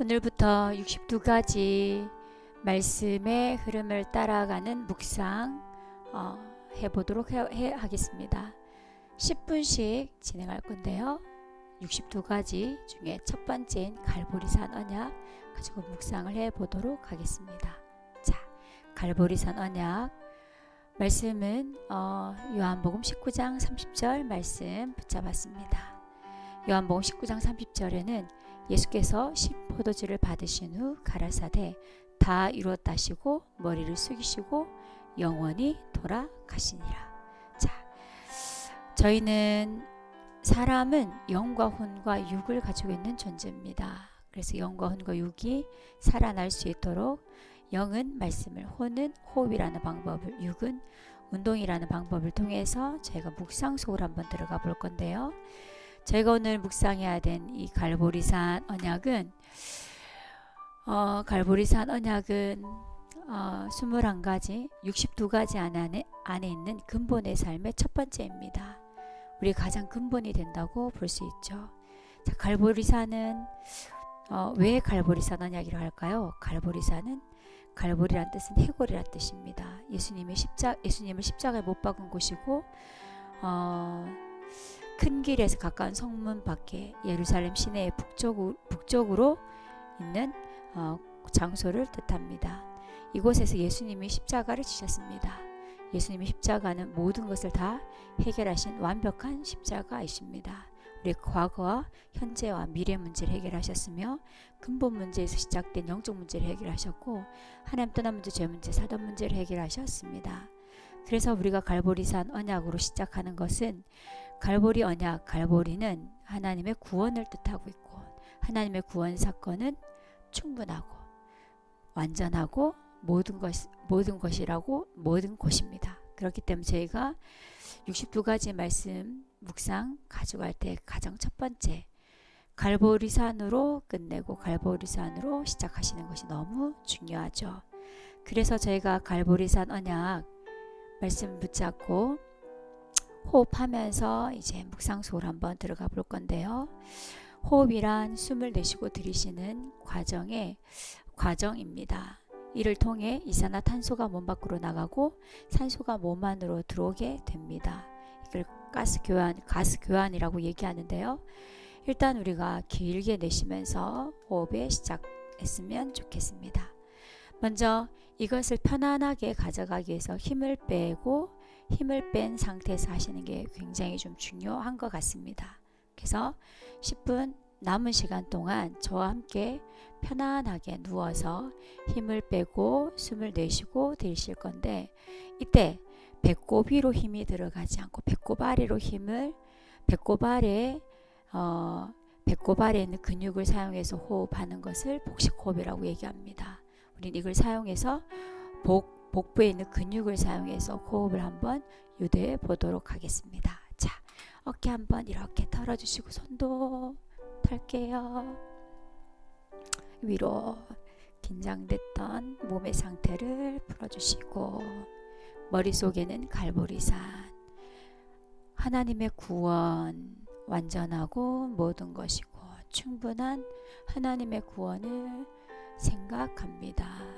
오늘부터 62가지 말씀의 흐름을 따라가는 묵상 어, 해보도록 해, 해, 하겠습니다. 10분씩 진행할 건데요. 62가지 중에 첫 번째인 갈보리산 언약 가지고 묵상을 해보도록 하겠습니다. 자, 갈보리산 언약 말씀은 어, 요한복음 19장 30절 말씀 붙잡았습니다. 요한복음 19장 30절에는 예수께서 신포도주를 받으신 후 가라사대 다 이루었다시고 머리를 숙이시고 영원히 돌아가시니라. 자, 저희는 사람은 영과 혼과 육을 가지고 있는 존재입니다. 그래서 영과 혼과 육이 살아날 수 있도록 영은 말씀을, 혼은 호흡이라는 방법을, 육은 운동이라는 방법을 통해서 저희가 묵상 속으로 한번 들어가 볼 건데요. 저희가 오늘 묵상해야 된 이 갈보리산 언약은 어, 갈보리산 언약은 어, 21가지, 62가지 안에, 안에 있는 근본의 삶의 첫 번째입니다. 우리 가장 근본이 된다고 볼 수 있죠. 자, 갈보리산은 어, 왜 갈보리산 언약이라고 할까요? 갈보리산은 갈보리란 뜻은 해골이란 뜻입니다. 예수님이 십자 예수님을 십자가에 못 박은 곳이고 어, 큰 길에서 가까운 성문 밖에 예루살렘 시내의 북쪽, 북쪽으로 있는 어, 장소를 뜻합니다. 이곳에서 예수님이 십자가를 지셨습니다. 예수님의 십자가는 모든 것을 다 해결하신 완벽한 십자가이십니다. 우리 과거와 현재와 미래 문제를 해결하셨으며 근본 문제에서 시작된 영적 문제를 해결하셨고 하나님 떠난 문제, 죄 문제, 사단 문제를 해결하셨습니다. 그래서 우리가 갈보리산 언약으로 시작하는 것은 갈보리 언약, 갈보리는 하나님의 구원을 뜻하고 있고 하나님의 구원 사건은 충분하고 완전하고 모든 것 모든 것이라고 모든 것입니다. 그렇기 때문에 저희가 62가지 말씀 묵상 가져갈 때 가장 첫 번째 갈보리산으로 끝내고 갈보리산으로 시작하시는 것이 너무 중요하죠. 그래서 저희가 갈보리산 언약 말씀 붙잡고 호흡하면서 이제 묵상 속으로 한번 들어가 볼 건데요. 호흡이란 숨을 내쉬고 들이쉬는 과정의 과정입니다. 이를 통해 이산화탄소가 몸 밖으로 나가고 산소가 몸 안으로 들어오게 됩니다. 이걸 가스 교환, 가스 교환이라고 얘기하는데요. 일단 우리가 길게 내쉬면서 호흡에 시작했으면 좋겠습니다. 먼저 이것을 편안하게 가져가기 위해서 힘을 빼고 힘을 뺀 상태에서 하시는 게 굉장히 좀 중요한 것 같습니다. 그래서 10분 남은 시간 동안 저와 함께 편안하게 누워서 힘을 빼고 숨을 내쉬고 들이쉴 건데 이때 배꼽 위로 힘이 들어가지 않고 배꼽 아래로 힘을 배꼽 아래 어, 배꼽 아래에 있는 근육을 사용해서 호흡하는 것을 복식 호흡이라고 얘기합니다. 우린 이걸 사용해서 복, 복부에 있는 근육을 사용해서 호흡을 한번 유도해 보도록 하겠습니다. 자, 어깨 한번 이렇게 털어주시고 손도 털게요. 위로 긴장됐던 몸의 상태를 풀어주시고 머릿속에는 갈보리산 하나님의 구원 완전하고 모든 것이고 충분한 하나님의 구원을 생각합니다.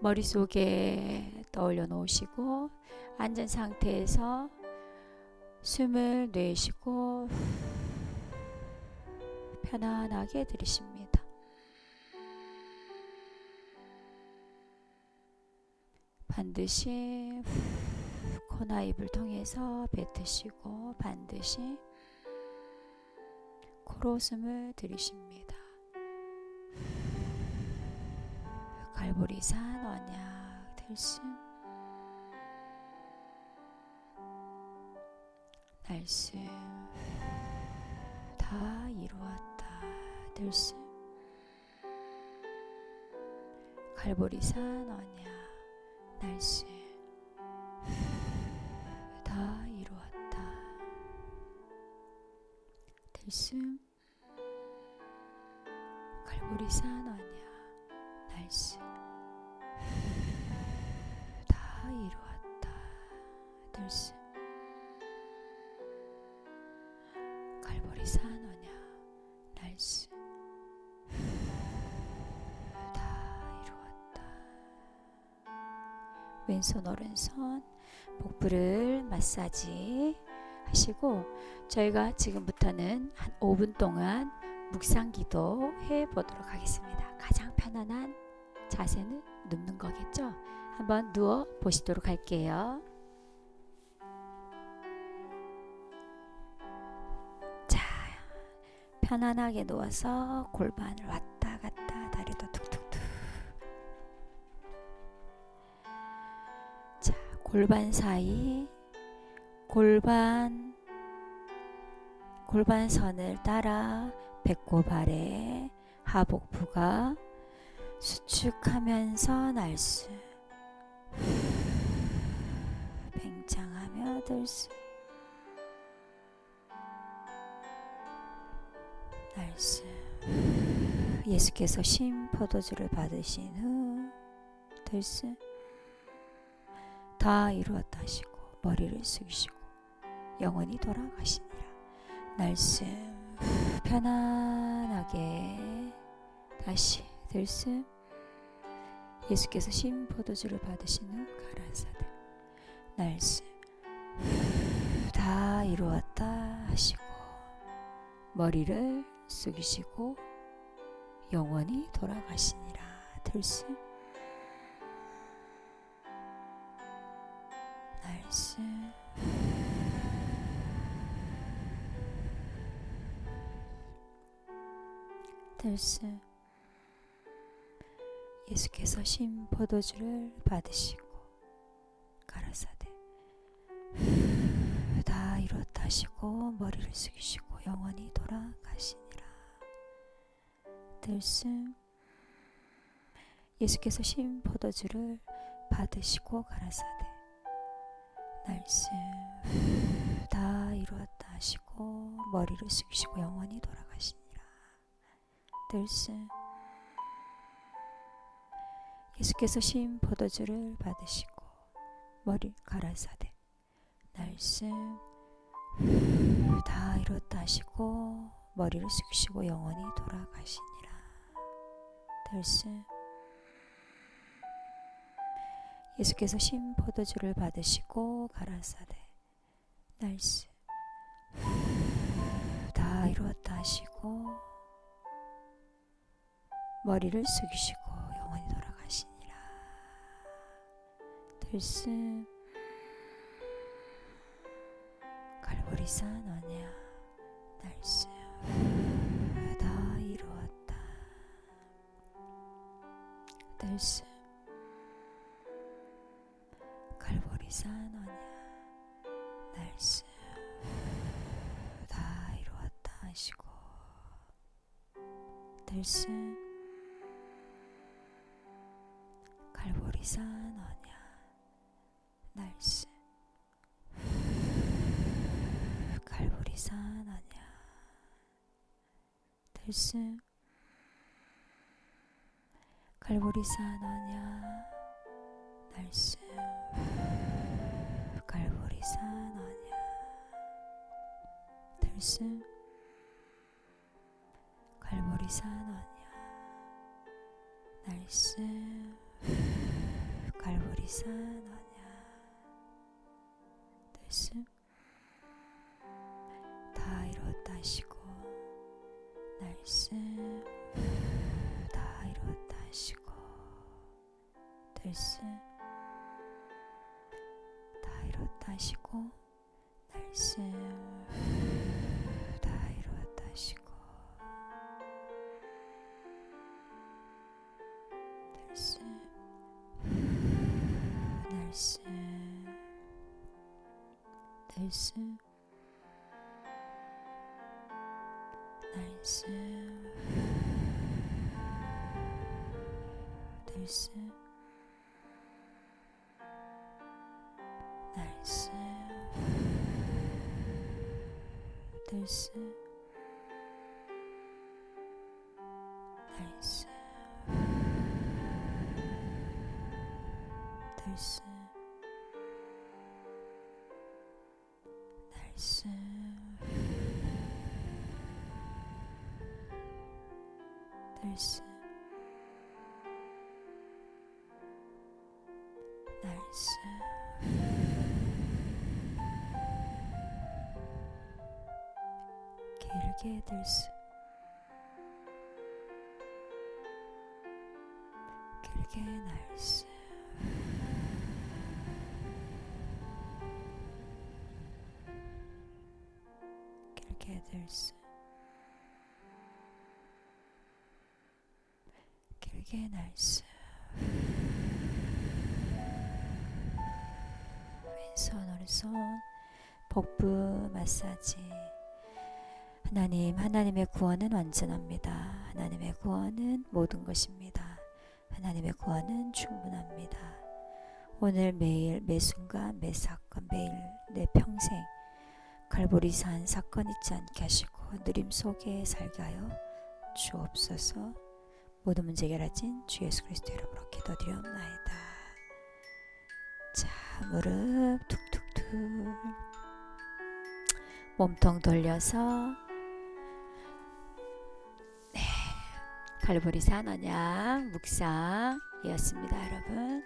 머릿속에 떠올려 놓으시고 앉은 상태에서 숨을 내쉬고 편안하게 들이쉽니다. 반드시 코나 입을 통해서 뱉으시고 반드시 코로 숨을 들이쉽니다. 갈보리산 언약 들숨 날숨 다 이루었다. 들숨 갈보리산 언약 날숨 다 이루었다. 들숨 말벌이 사노냐 날씨 다 이루었다 왼손 오른손 목부를 마사지 하시고 저희가 지금부터는 한 5분 동안 묵상기도 해 보도록 하겠습니다. 가장 편안한 자세는 눕는 거겠죠? 한번 누워 보시도록 할게요. 편안하게 누워서 골반을 왔다 갔다 다리도 툭툭툭. 자, 골반 사이 골반 골반선을 따라 배꼽 아래 하복부가 수축하면서 날수. 팽창하며 들수 날수. 예수께서 신 포도주를 받으신 후 들수. 다 이루었다 하시고 머리를 숙이시고 영원히 돌아가시니라. 날숨 편안하게 다시 들숨 예수께서 신 포도주를 받으신 후 가라사대 날숨 다 이루었다 하시고 머리를 숙이시고 영원히 돌아가시니라. 들숨 날숨 들숨 예수께서 신 포도주를 받으시고 가라사대 다 이뤘다 하시고 머리를 숙이시고 영원히 돌아가시니라. 들숨 예수께서 신 포도주를 받으시고 가라사대. 날숨 다 이루었다 하시고 머리를 숙이시고 영원히 돌아가시니라. 들숨 예수께서 신 포도주를 받으시고 머리 가라사대. 날숨 다 이뤘다 하시고 머리를 숙이시고 영원히 돌아가시니라. 들숨 예수께서 신 포도주를 받으시고 가라사대. 날숨 다 이루었다 하시고 머리를 숙이시고 영원히 돌아가시니라. 들숨 그리사노냐 날씨 다 이루었다. 날씨 갈보리사노냐 날씨 다 이루었다 하시고 날씨 갈보리사노냐 날씨 말씀 갈보리산 너냐? 말씀 갈보리사 너냐? 말씀 갈보리사 너냐? 말씀 갈보리사 너냐? 말씀 다 이뤘다 시고 날숨 다 이뤘다 하시고 들숨 다 이뤘다 하시고 날숨 다 이뤘다 하시고 날숨 날숨 날숨 There's There's There's There's There's There's 날씨 들수. 길게 날씨 길게 들수. 길게 날숨 왼손 오른손 복부 마사지. 하나님 하나님의 구원은 완전합니다. 하나님의 구원은 모든 것입니다. 하나님의 구원은 충분합니다. 오늘 매일 매 순간 매 사건 매일 내 평생 갈보리산 사건 잊지 않게 하시고 누림 속에 살게 하여 주옵소서 모든 문제 해결하신 주 예수 그리스도 이름으로 기도드리옵나이다. 자 무릎 툭툭툭. 몸통 돌려서. 네. 갈보리산 언약 묵상이었습니다 여러분